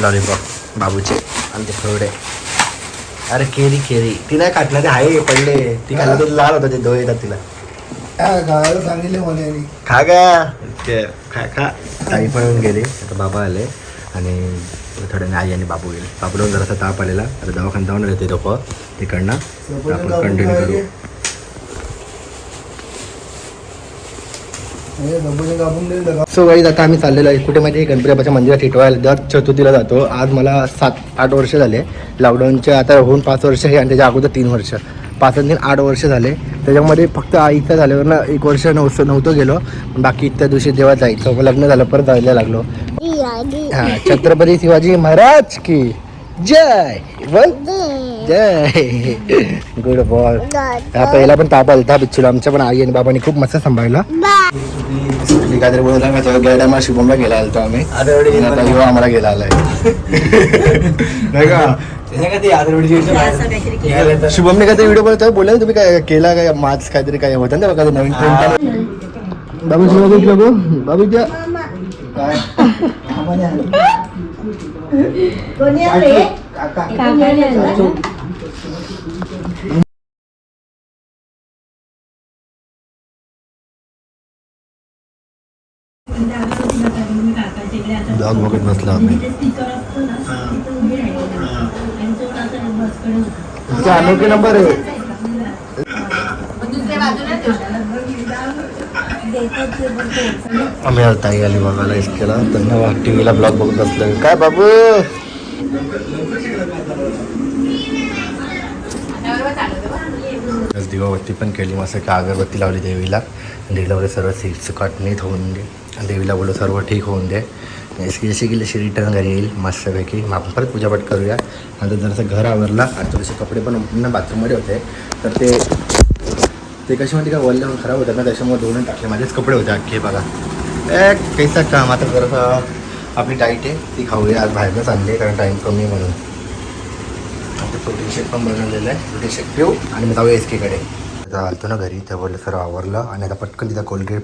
Lollipop बाबूचे. आणि ते थोडे अरे केरी केरी. ती नाही काटला ते आहे पडले. ती खाल्ली तर लाल होतं ते दो येतात तिला. सांगितले मला. खा गा. ते खा खा. ताई पण येऊन गेली. आता बाबा आले. आणि थोड्याने आई आणि बाबू येईल. बाबूला जरासा ताप आलेला. आता दवाखान्यात जाऊन येते लोक. तिकडनं. आपण कंटिन्यू करू हे सफरचंद कापून दिलं का? सो गाईज आता आम्ही चाललेलो आहे. कुठे माहिती आहे? गणपती बाबाच्या मंदिरात टिटवायला दर चतुर्थीला जातो. आज मला सात आठ वर्ष झाले. लॉकडाऊनचे आता होऊन पाच वर्ष आहे आणि त्याच्या अगोदर तीन वर्ष. पाच तीन आठ वर्ष झाले. त्याच्यामध्ये फक्त आईचं झाल्यावर ना एक वर्ष नव्हतं नव्हतं गेलो. बाकी त्या दिवशी जेव्हा जायचं लग्न झालं परत जायला लागलो. हा छत्रपती शिवाजी महाराज की. जय बोल जय. गुड बॉय हा पहिला पण ताप आलता बिच्छूला. आमच्या पण आई आणि बाबांनी खूप मस्त सांभाळला. काहीतरी तेव्हा गेल्या मला शुभमला गेला आलतो आम्ही. आता ह्यो आम्हाला गेला आलाय. नाही का? शुभमने काहीतरी व्हिडिओ बनवतो बोलला ना तुम्ही काय केला काय? मास्क काहीतरी काय होतं ना बघा नवीन बाबू. बाबू बाबू काय? ब्लॉग बघत बसलो आम्ही तुमचा अनोखी नंबर आहे आम्ही आता ताई आली बघायला इस केला. नवा टी व्हीला ब्लॉग बघत असलं काय बाबू? आज दिवाबत्ती पण केली मस्त का अगरबत्ती लावली देवीला. देवीला बोलले सर्व सीट सुकाट होऊन दे. आणि देवीला बोलू सर्व ठीक होऊन दे. जशी जशी गेली अशी रिटर्न घरी येईल मस्तपैकी. मग आपण परत पूजापाठ करूया. नंतर जरासं घर आवरला. आणि थोडेसे कपडे पण पुन्हा बाथरूममध्ये होते. तर ते ते कशी म्हणते का वल्ल्यावर खराब होतात ना त्याच्यामुळे धुवून टाकले. माझेच कपडे होते अख्खे बघा. ए कैसा काम आता जरासा आपली डाईट आहे ती खाऊया. आज बाहेरनंच आणली कारण टाईम कमी आहे म्हणून. आता प्रोटीन शेक पण बनवलेलं आहे. प्रोटीन शेक पिऊ आणि मग जाऊया एस केकडे आता आलतो ना घरी तर बोललं सर आवरलं आणि आता पटकन तिथं कोलगेट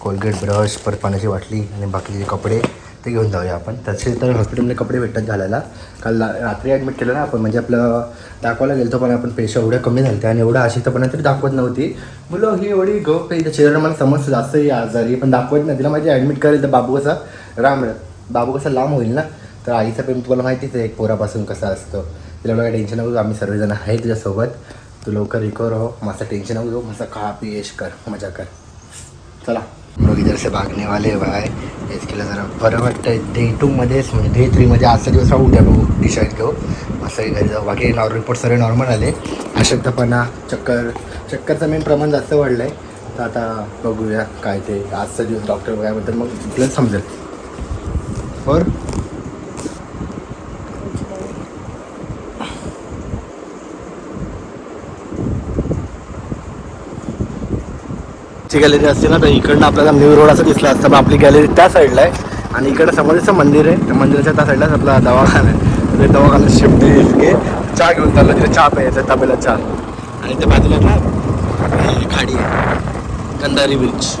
कोलगेट ब्रश परत पाण्याची वाटली आणि बाकीचे कपडे ते घेऊन जाऊया आपण. तसे तर हॉस्पिटलमध्ये कपडे भेटतात घालायला. काल रात्री ॲडमिट केलं ना आपण म्हणजे आपलं दाखवायला गेलो पण आपण पेशा एवढ्या कमी झाल्या आणि एवढं अशितपणा तरी दाखवत नव्हती. मुलं ही एवढी गो पे चेहरा मला समजतं जास्त ही आजारी पण दाखवत नाही. तिला माझी ॲडमिट करेल तर बाबू कसा राम बाबू कसा लांब होईल ना? तर आईचा प्रेम तुम्हाला माहितीच आहे एक पोरापासून कसं असतं. तिला एवढं काही टेन्शन नको आम्ही सर्वजण आहे तुझ्यासोबत. तू लवकर रिकवर हो. माझं टेन्शन नको घेऊ मस्त खा पी यश कर मजा कर. चला. लोक इधर से भागने वाले भाई। हेच केलं जरा बरं वाटतं डे टूमध्येच म्हणजे डे थ्रीमध्ये आजचा दिवस राहू द्या बघू डिसाईड घेऊ असं घरी जाऊ. बाकी नॉर्मल रिपोर्ट सगळे नॉर्मल आले. अशक्तपणा चक्कर चक्करचं मेन प्रमाण जास्त वाढलं आहे तर आता बघूया काय ते आजचा दिवस डॉक्टर बघायबद्दल मग आपल्याला समजेल. और ची गॅलरी असते ना तर इकडनं आपल्याला न्यू रोड असं दिसला असतं. मग आपली गॅलरी त्या साईडला आहे. आणि इकडं समोरचं मंदिर आहे. त्या मंदिराच्या त्या साईडलाच आपला दवाखाना आहे. ते दवाखाना शिफ्ट घे चहा घेऊन चाललो. तिथे चहा प्यायचा तबेला चहा. आणि त्या बाजूला ना खाडी आहे. कंदारी बीच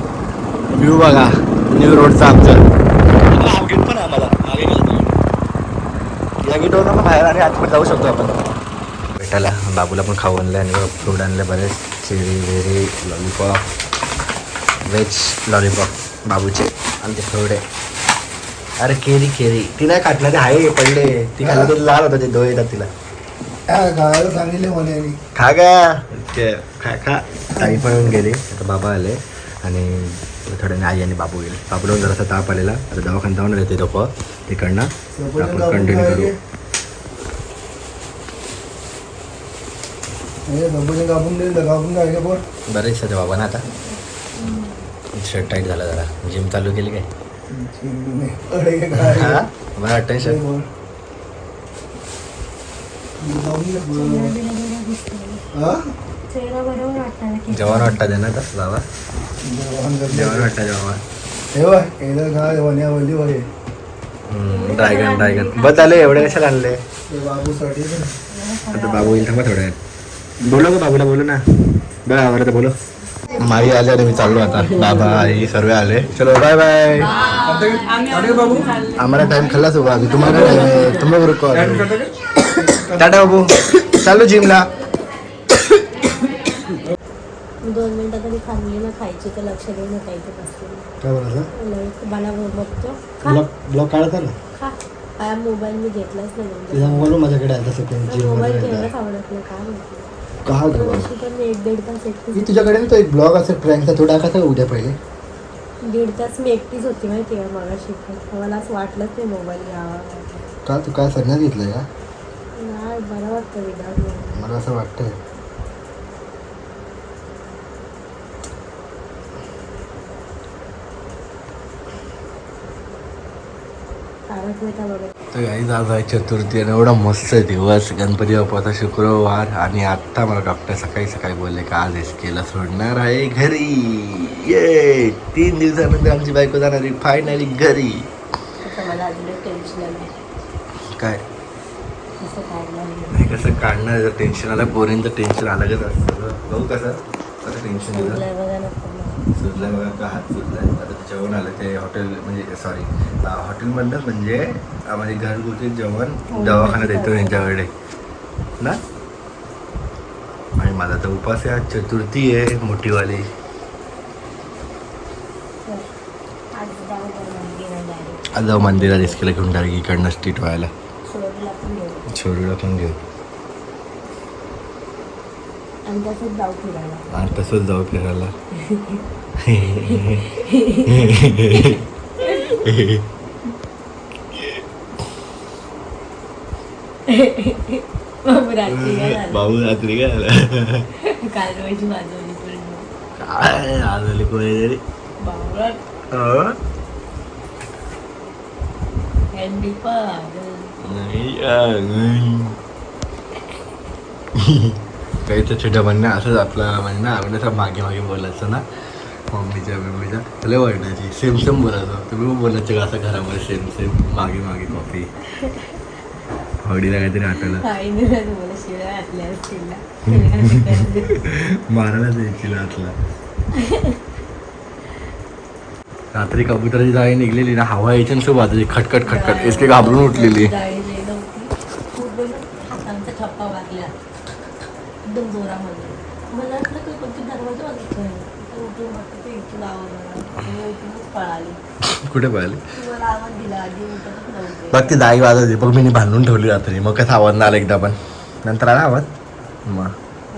व्ह्यू बघा. न्यू रोडचा आमचा. हा गेट पण आहे आम्हाला. मागे गेलो या गेटवर बाहेर आणि आतमध्ये जाऊ शकतो आपण. भेटायला. बाबूला पण खाऊ आणलं आणि फ्रूट आणले बरेच. Cherry very lollipop veg lollipop बाबूचे. आणि ते थोडे अरे केरी केरी. ती नाही काटला ते आहे पडले. ती खाल्ली तर लाल होतं ते दो येतात तिला. सांगितले. खा गा. ते खा खा. ताई पण येऊन गेली. आता बाबा आले. आणि थोड्याने आई आणि बाबू येईल. बाबूला जरासा ताप आलेला. आता दवाखान्यात जाऊन येते लोक. तिकडनं आपण कंटिन्यू करू. बरेच बाबा ना आता. शर्ट टाईट झाला जरा जिम चालू केली काय हा बरं वाटतं हे शर्ट बोल. जाऊन ये पुढं. हा? चेहरा बरोबर वाटतं जेवण वाटतं ते ना आता बाबा जेवण करते. जेवण वाटतं जेव्हा हे बघ, इथं काय वन्यावली बघ हे. ड्रॅगन ड्रॅगन बस आले एवढे कशाला आणले. आता बाबू येईल थांबा थोड्या. बोलो का बाबूला बोलू ना बघा आवडतं बोलो माई आले आणि मी चाललो आता. बाबा आई सर्व आले. चलो बाय बाय आम्हाला टाइम खाल्लाच उभा आम्ही तुम्हाला? तुम्ही बरोबर कॉल टाटा बाबू. चालू जिमला दोन मिनिटं तरी थांबली ना खायची तर लक्ष देऊ नका इथे बसते काय बोलायचं मला बघतो. ब्लॉग काढता ना? मोबाईल मी घेतलाच नाही. मोबाईल माझ्याकडे आहे मोबाईल आवडत नाही काय म्हणते का गं? वर्षी पण मी एक दीड तास मी एकटीच तुझ्याकडे ना तो एक ब्लॉग असेल फ्रँकचा तो टाकायचा का उद्या पहिले? दीड तास मी एकटीच होती माहिती का मला शिकत मला असं वाटलंच नाही मोबाईल घ्यावा का तू काय संन्यास घेतलं का नाही बरं वाटतं विदाउट मला असं वाटतंय तर आज आहे चतुर्थी आणि एवढा मस्त दिवस. गणपती बाप्पाचा शुक्रवार आणि आत्ता मला डॉक्टर सकाळी सकाळी बोलले का आज एस केला सोडणार आहे घरी. ये तीन दिवसानंतर आमची बायको जाणार आहे फायनली घरी. आता मला अजून टेन्शन आलं काय? कसं काय नाही कसं काढणार जर टेन्शन आलं पोरींचं टेन्शन अलगच असतं. बघू कसं? कसं टेन्शन बघा पूर्ण. सुजलाय बघा का हात सुजलाय? आता ते जेवण आलं ते हॉटेल म्हणजे सॉरी हॉटेलमधनंच म्हणजे अं, म्हणजे घरगुती जेवण दवाखान्यात येतो यांच्याकडे. ना? आणि माझा तर उपास आहे आज चतुर्थी आहे मोठीवाली. आज जाऊ मंदिरात दिसकेला घेऊन डायरेक्ट इकडनं स्ट्रीट व्हायला छोरीला पण घेऊ आणि तसंच जाऊ फिरायला. आणि तसंच जाऊ फिरायला. बाबू रात्री काय झालं? बाबू रात्री काय आला काल रोजी वाजवली पूर्ण काय कोणीतरी बावळट. अं? हँडी नाही काही तर छोट्या म्हणणं असंच आपला आपण असं मागे मागे बोलायचं ना. मम्मीच्या मम्मीच्या. लय वाटायची सेम सेम बोलायचो. तुम्ही पण बोलायचं का असं घरामध्ये. सेम सेम मागे मागे कॉफी हळदीला काहीतरी आठवलं. मारायला द्यायची आतला. रात्री कबुतराची जाळी निघलेली ना हवा यायची ना सोबत खटखट खटखट. इसके घाबरून उठलेली. एकदम जोरामध्ये. मला वाटलं की कोणती दरवाजा वाजतोय तर उठून बघते ते इथून आवाज आला. मी उठूनच पळाली. कुठे पाहिले मला आवाज दिला. आधी उठतच नव्हते. बघ ती दाई वाजवते बघ मी बांधून ठेवली रात्री. मग कसा आवाज नाही आला एकदा पण. नंतर आला आवाज? मग.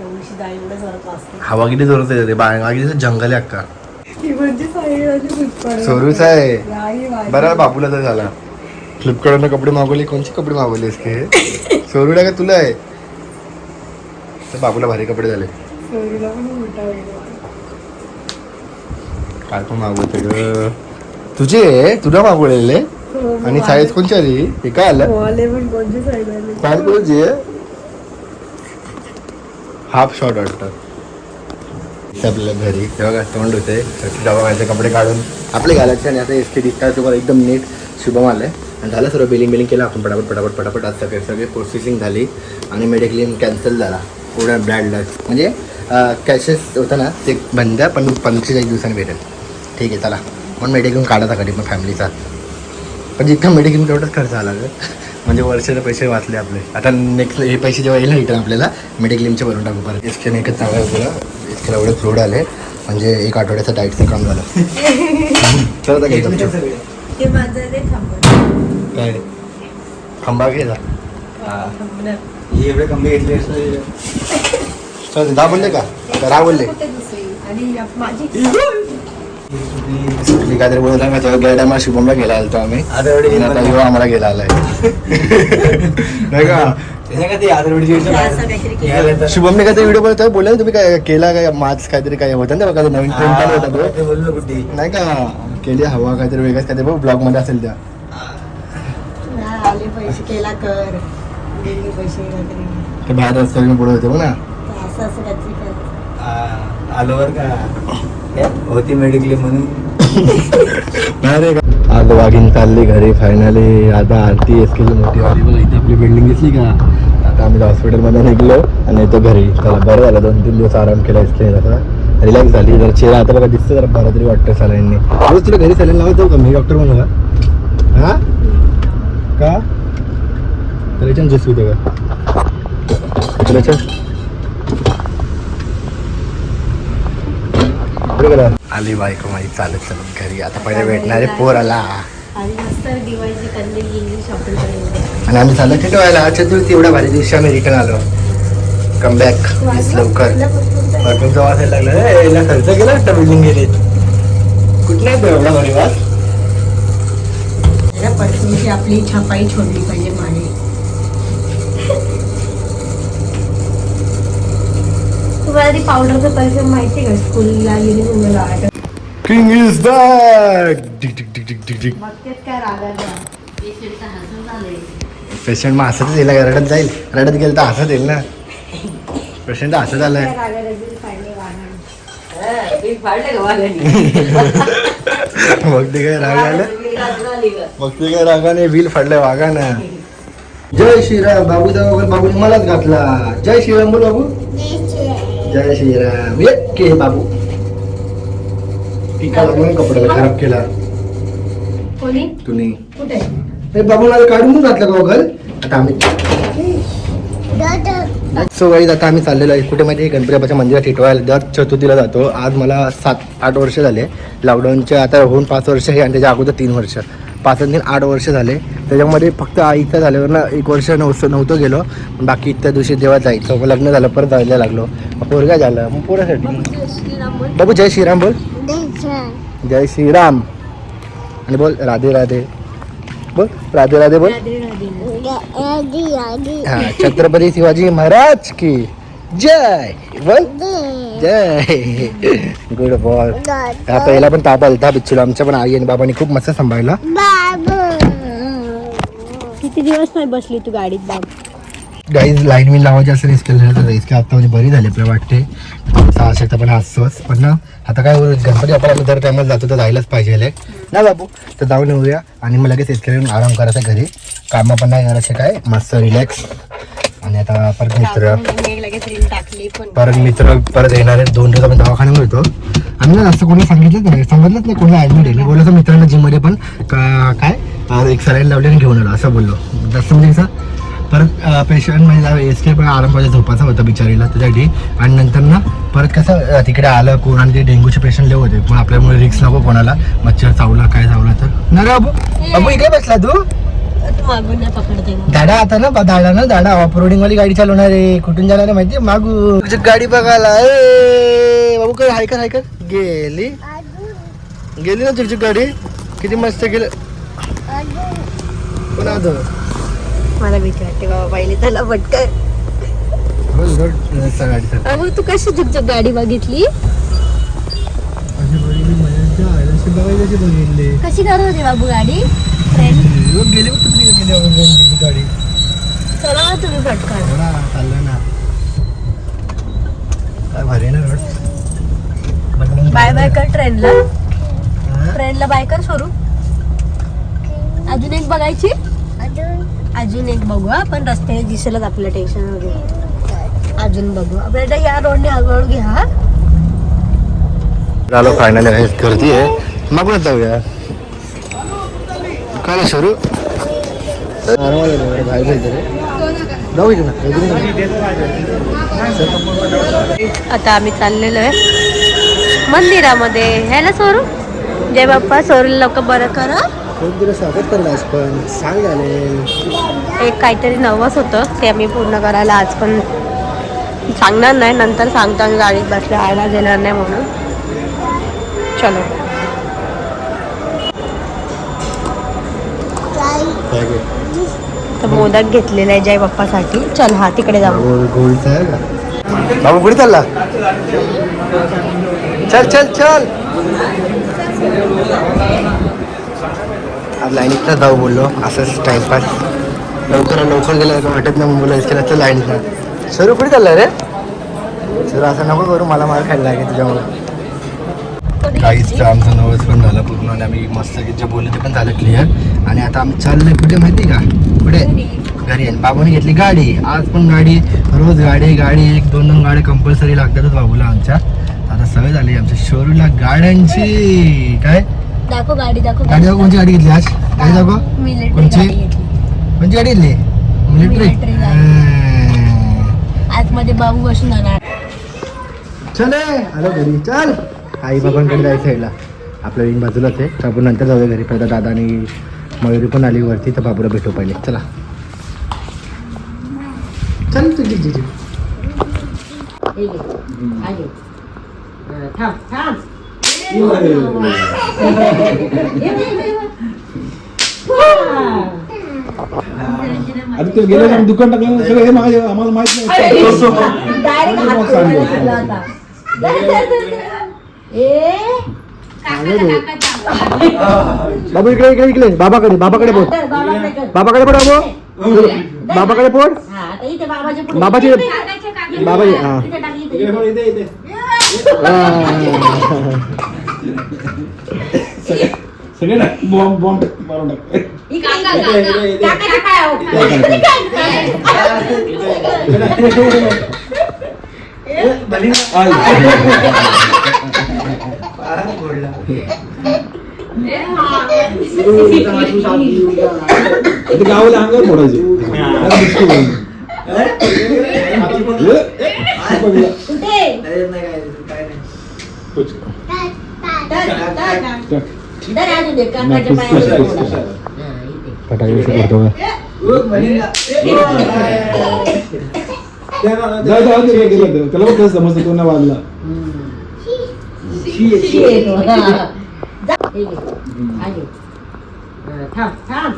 एवढीशी जाळी एवढं जोरात वाजते. हवा किती जोरात येते बागी जंगल आहे अक्का. म्हणजे सोरूच आहे. बरं बाबूला तर झाला. फ्लिपकार्टनं कपडे मागवले. कोणचे कपडे मागवलेस के सोरूला का तुला आहे? तर बाबूला भारी कपडे झाले. काय पण मागवते ग तुझे? तुला मागवलेले? हो, आणि साईज कोणची आली? हे काय आलं? कोणची साईज कोणची आहे? हाफ शॉर्ट वाटतं. आपल्याला घरी. तेव्हा तोंड होते. दवाखान्याचे कपडे काढून आपले घालायचे आणि आता एस के दिसतात तुम्हाला एकदम नीट शुभम आलं आणि झालं सर्व बिलिंग बिलिंग केलं. आपण पटापट पटापट पटापट आज सगळे सगळे प्रोसेसिंग झाली. आणि मेडिक्लेम कॅन्सल झाला. पुढे ब्लॅड लस म्हणजे कॅशेस होतं ना ते बंद पण पंचेचाळीस दिवसांनी भेटेल. ठीक आहे चला. पण मेडिक्लेम काढायचा कधी पण फॅमिलीचा पण जितका मेडिक्लेम तेवढाच खर्च आला ग. म्हणजे वर्षाचे पैसे वाचले आपले. आता नेक्स्ट हे पैसे जेव्हा येईल ना रिटर्न आपल्याला मेडिक्लेमचे भरून टाकू परत. एसकेने एकच चांगला तुला एसकेला एवढे फ्रूड आले. म्हणजे एक आठवड्याचं डाईटचं काम झालं. चला आता घ्यायचं आमचं. ते माझं ते थांबवलं. काय? खंबा घे जा थांबलं. एवढे कमी घेतले बोलले का? माझी सुटली काहीतरी बोलत आहे तेव्हा गेल्या टायमा शुभमला गेला आलतो आम्ही. आणि आता ह्यो आम्हाला गेला आलाय. नाही का. शुभमने काहीतरी व्हिडिओ बनवत बोलले ना तुम्ही काय केला काय? मास्क काहीतरी काय होतं ना बघा नवीन ट्रेंड चालू होता तो. नाही का? केली हवा काहीतरी वेगळंच काहीतरी ब्लॉगमध्ये असेल त्या. हा, आले पैसे केला कर. पैसे ते बाहेर रस्त्यावर मी पुढे होते बघ ना असं असं काहीतरी कर आलो बर का? होती मेडिक्लेम म्हणून. नाही रे का? आज वाघीन चालली घरी फायनली आता आरती एस केली मोठी वाली बघ इथे आपली बिल्डिंग दिसली का? आता आम्ही हॉस्पिटलमध्ये निघलो आणि येतो घरी. चला बरं झालं. दोन तीन दिवस आराम केला एस के आता रिलॅक्स झाली. जरा चेहरा आता बघा दिसतं जरा बरा तरी वाटतं सलाईनने. रोज तुला घरी सलाईन लावत जाऊ का? मी डॉक्टर म्हणू का? हा? का? त्याच्यानं जेसू त्याच्या आली बायको माझी चालत चालत घरी. आता पहिले भेटणारे पोर आला आणि आम्ही चालत ठेवायला चतुर्थी एवढ्या भारी दिवशी आम्ही रिटर्न आलो. कमबॅक लवकर. भरपूर जवळ असायला लागलं. "ए, याला खर्च केला वाटतं बिल्डिंग गेले. कुठला येतो एवढा भारी वास? आपली छपाई छोडली पाहिजे मागे. तुम्हाला ती पावडरचं परफ्यूम माहिती का? स्कूलला किंग इज बॅक डिक डिक डिक डिक डिक डिक बघतेच काय रागाचा पेशंटचं हसून झालंय. पेशंट मग हसतच येईल का? रडत जाईल. रडत गेलं तर हसत येईल ना. पेशंट हसत आलाय. रागाला बिल फाडले वाहन बिल फाडलं का वाघाने? मग ते काय राग आलं. मग ते काय रागाने बिल फाडलंय वागानं जय श्रीराम बाबू वगैरे बाबूने मलाच घातला. जय श्रीराम बोल बाबू. जय श्रीराम ये के बाबू? टीका लागून कपड्याला खराब केला. कोणी? तुम्ही. कुठे? हे बाबू मला काढून घातलं का वगैरे आता आम्ही सो वाईज आता आम्ही चाललेलो आहे. कुठे माहिती आहे? गणपती बाप्पाच्या मंदिरात टिटवायला दर चतुर्थीला जातो. आज मला सात आठ वर्ष झाले. लॉकडाऊनचे आता होऊन पाच वर्ष आहे आणि त्याच्या अगोदर तीन वर्ष. पाच आणि तीन आठ वर्ष झाले. त्याच्यामध्ये फक्त आईचं झाल्यावर ना एक वर्ष नव्हतं नव्हतं गेलो. बाकी त्या दिवशी जेव्हा जायचं. लग्न झालं परत जायला लागलो. पोरगा झालं. मग पोरासाठी? बाबू जय श्रीराम बोल. जय श्रीराम. आणि बोल राधे राधे. बोल राधे राधे बोल. हा छत्रपती शिवाजी महाराज की जय. बोल. जय. गुड बॉय हा पहिला पण ताप आलता बिच्छूला. आमच्या पण आई आणि बाबांनी खूप मस्त सांभाळला. किती दिवस नाही बसली तू गाडीत बाब? गाईज लाईन विन लावायची असं रिस्क केलं तर रिस्क आता म्हणजे बरी झाली आपल्याला वाटते. आवश्यकता पण असतोच पण ना आता काय गणपती आम्ही दर टायमाला जातो तर जायलाच पाहिजे. ना बाबू? तर जाऊन येऊया आणि मग लगेच इतक्या आराम करायचा घरी. कामं पण नाही करायचे काय? मस्त रिलॅक्स आणि आता परत मित्र. मी परत मित्र परत येणार आहेत. दोन दिवस आपण दवाखान्यात होतो. आम्ही ना असं कोणी सांगितलंच नाही सांगितलंच नाही कोणाला ॲडमिट आहे. मी बोललो मित्रांना जिममध्ये पण काय? एक सलाईन लावली आणि घेऊन आलो असं बोललो. जास्त म्हणजे कसं परत पेशंट म्हणजे एस के पण आराम पाहिजे झोपाचा होता बिचारीला त्याच्यासाठी. आणि नंतर ना परत कसं तिकडे आलं कोण आणि ते डेंग्यूचे पेशंट लय होते. पण आपल्यामुळे रिक्स नको कोणाला. मच्छर चावला काय चावला तर. ना अबू अबू इकडे बसला तू? दादा आता ना दादा ना दादा ऑफरोडिंग वाली गाडी चालवणार आहे. कुठून जाणार आहे माहितीये? मागू तुझी गाडी बघायला. ए बाबू काय हाय कर हाय कर गेली. गेली ना तुझी गाडी? किती मस्त गेलं. पण मला भीती वाटते बाबा पहिले त्याला पटकन. अहो तू कशी झुकझुक गाडी बघितली. कशी करत होती बाबू गाडी? फ्रेंड चला तुम्ही पटकन. ना चाललं ना. काय भारी आहे ना रोड. बाय बाय कर ट्रेनला? ट्रेनला बाय कर सोडू अजून एक बघायची? अजून एक बघू हा. पण रस्त्याने दिसेलच आपल्या टेन्शन वगैरे. अजून बघू. आपल्याला या रोडने हळूहळू घ्या हा. झालो फायनल गर्दी आहे. मागूनच जाऊया. काय सुरू? आता आम्ही चाललेलो आहे मंदिरामध्ये. ह्याला सोरू? जय बाप्पा सोरू लोक बरं करा. खूप दिवस स्वागत करलास पण सांग झाले. एक काहीतरी नवस होतं ते आम्ही पूर्ण करायला आज पण सांगणार नाही नंतर सांगतो आम्ही गाडीत बसल्या आयला येणार नाही म्हणून. चलो. तर मोदक घेतलेला आहे जय बाप्पासाठी. चल हा तिकडे जाऊ. बाबू कुठे चालला? चल चल चल. आज लाईनीतनं जाऊ बोललो असंच टाइमपास लवकर लवकर गेलं का वाटत नाही मुलं केलं तर लाईनीतनं सरू कुठे चालला रे. सर असं नको करू मला मार खायला लागेल तुझ्यामुळे. काहीच आमचं नवस पण झालं पूर्ण आणि आम्ही मस्त जे बोलले ते पण झालं क्लिअर आणि आता आम्ही चाललोय कुठे माहिती का? कुठे? घरी. आहे. बाबूने घेतली गाडी. आज पण गाडी रोज गाडी गाडी एक दोन दोन गाडी कंपल्सरी लागतातच बाबूला आमच्या. आता सवय झाली आमच्या शोरूला गाड्यांची. काय? दाखव गाडी दाखव गाडी. दाखव कोणची गाडी घेतली आज? गाडी दाखव. मिलिटरी कोणची? गाडी घेतली. कोणची गाडी घेतली? मिलिटरी Military आतमध्ये बाबू बसून जाणार. चले आलो घरी. चल. आई बाबांकडे जायचं यायला आपल्या विंग बाजूलाच आहे. तर आपण नंतर जाऊया घरी. पहिला दादा आणि मयुरी पण आली वरती तर बाबूला भेटू पहिले. चला. चल तुझी हे घे. हा घे. हा, थांब थांब. आता ते गेलं आम्ही दुकान टाकलं सगळं हे मागे आम्हाला माहीत नाही. बाबू इकडे इकडे इकडे. बाबाकडे बाबाकडे बोल. बाबाकडे पोड बाबू. बाबाकडे हा, पुढे. बाबाची- बाबाची, हा. इथे टाक, इथे, इकडे इथे. बघ, इथे इथे सगळे ना बॉम्ब बॉम्ब मारून टाक इकडे, इकडे. काकाच्या पायावर. इथे गावाला अंगावर फोडायचे इथे. फटाके करतो जाऊ दे, जाऊ दे, काय केलं तर. त्याला कसं समजतं तो नाही वाजला थांब थांब.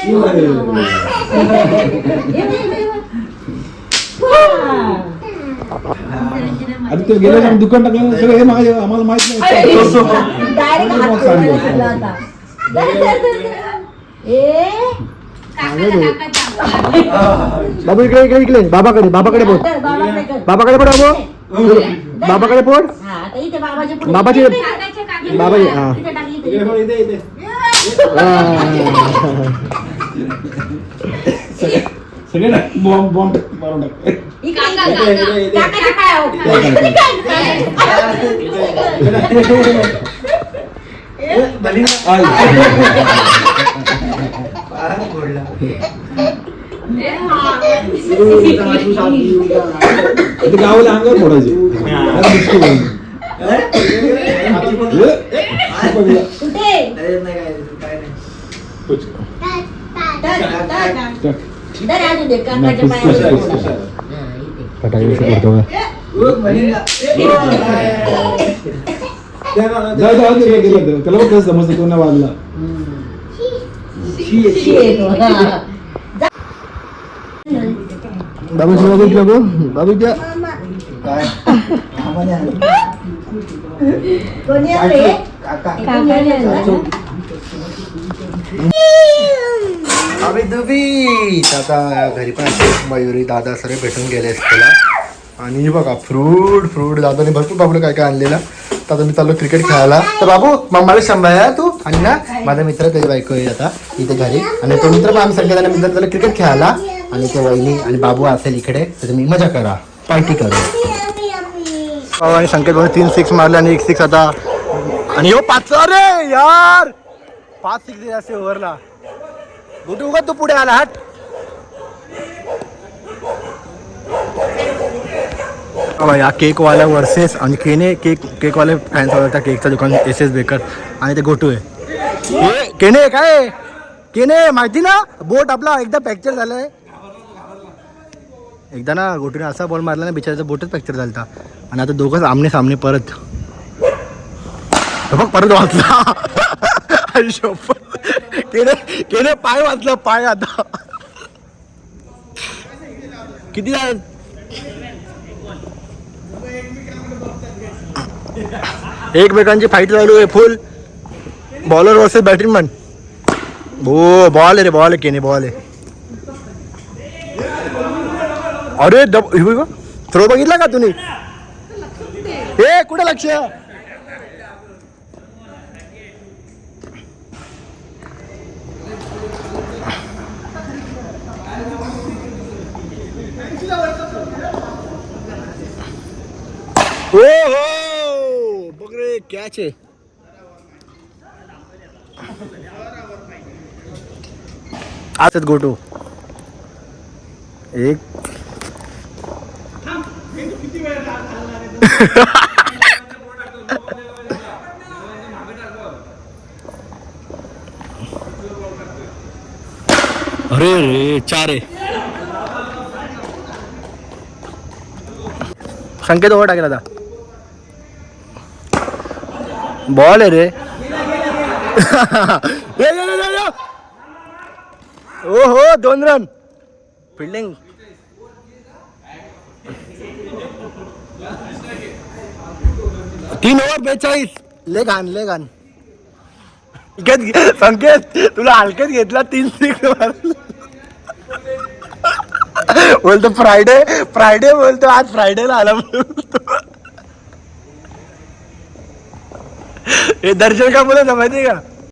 हा. आता ते गेलं आम्ही दुकान टाकलं सगळं हे मागे आम्हाला माहीत नाही. डायरेक्ट हात मग बाबू इकडे इकडे इकडे. बाबाकडे बाबाकडे बोल. धर, बाबाकडे पोड बाबू. बाबाकडे हा, पुढे. बाबाची- बाबाची, हा. इथे, इथे. इथे सगळे ना बॉम्ब बॉम्ब मारून टाक इकडे, इकडे. काकाच्या पायावर. इथे गावाला अंगावर फोडायचे आता दिसतो बाई. हे? बघूया. कुठे? पुच. धर, धर. टाक. धर, अजून दे, नाही, काकाच्या पुच- पुच आहे, पायावर पुच फोडा. आहे. हा, इथे. फटाके करतो जाऊ दे, जाऊ दे, काय केलं तर. त्याला कसं समजतं तो नाही वाजला शी येतो. हा. बाबू बाबू इकडे बघू बाबू इकडे कोणी आले? काकाने आले दुबी आता घरी पण मयुरी दादा सगळे भेटून गेले असतेला आणि बघा फ्रूट फ्रूट. दादाने भरपूर बाबूला काय काय आणलेला. तर आता मी चाललो क्रिकेट खेळायला. तर बाबू मग मला शंभर तू आणि ना माझा मित्र त्याची बायको आहे आता इथे घरी. आणि तो मित्र पण आम्ही सगळ्यांना मित्र चाललो क्रिकेट खेळायला. आणि ते वहिनी आणि बाबू असेल इकडे तर तुम्ही मजा करा. पार्टी करू. बाबू आणि संकेत भाऊ तीन सिक्स मारले आणि एक सिक्स आता. आणि हो पाच अरे यार! पाच सिक्स असे ओव्हरला कुठे उगा तू पुढे आला हट. बाबा या केकवाल्या वर्सेस आणि केने केक केकवाले फॅन्स आवडतात केकचं दुकान एस एस बेकर आणि ते गोटू आहे. केने काय? केने माहिती ना? बोट आपला एकदा फ्रॅक्चर झालंय. एकदा ना गोटूने असा बॉल मारला ना बिचाराचा बोटच फ्रॅक्चर झाला आणि आता दोघंच आमने सामने परत. बघ परत वाचला. केने पाय वाचला पाय आता. किती झाले? एकमेकांची फाईट चालू आहे फुल बॉलर वर्सेस बॅटिंगमॅन हो बॉल रे बॉल आहे, केने बॉल आहे. अरे, दब थ्रो बघितला का तुम्ही? ए, कुठे लक्ष? ओ हो. कॅच आहे आजच गोटू. एक. अरे रे चार आहे संकेत ओव्हर टाकेल आता. ओ हो दोन रन फिल्डिंग तीन ओव्हर बेचाळीस ले घाण ले संकेत घे- संकेत तुला हलक्यात घेतला तीन सिक्स बोलतो फ्रायडे फ्रायडे बोलतो. आज फ्रायडेला आला बोलतो. हे दर्शन का बोलत माहिती का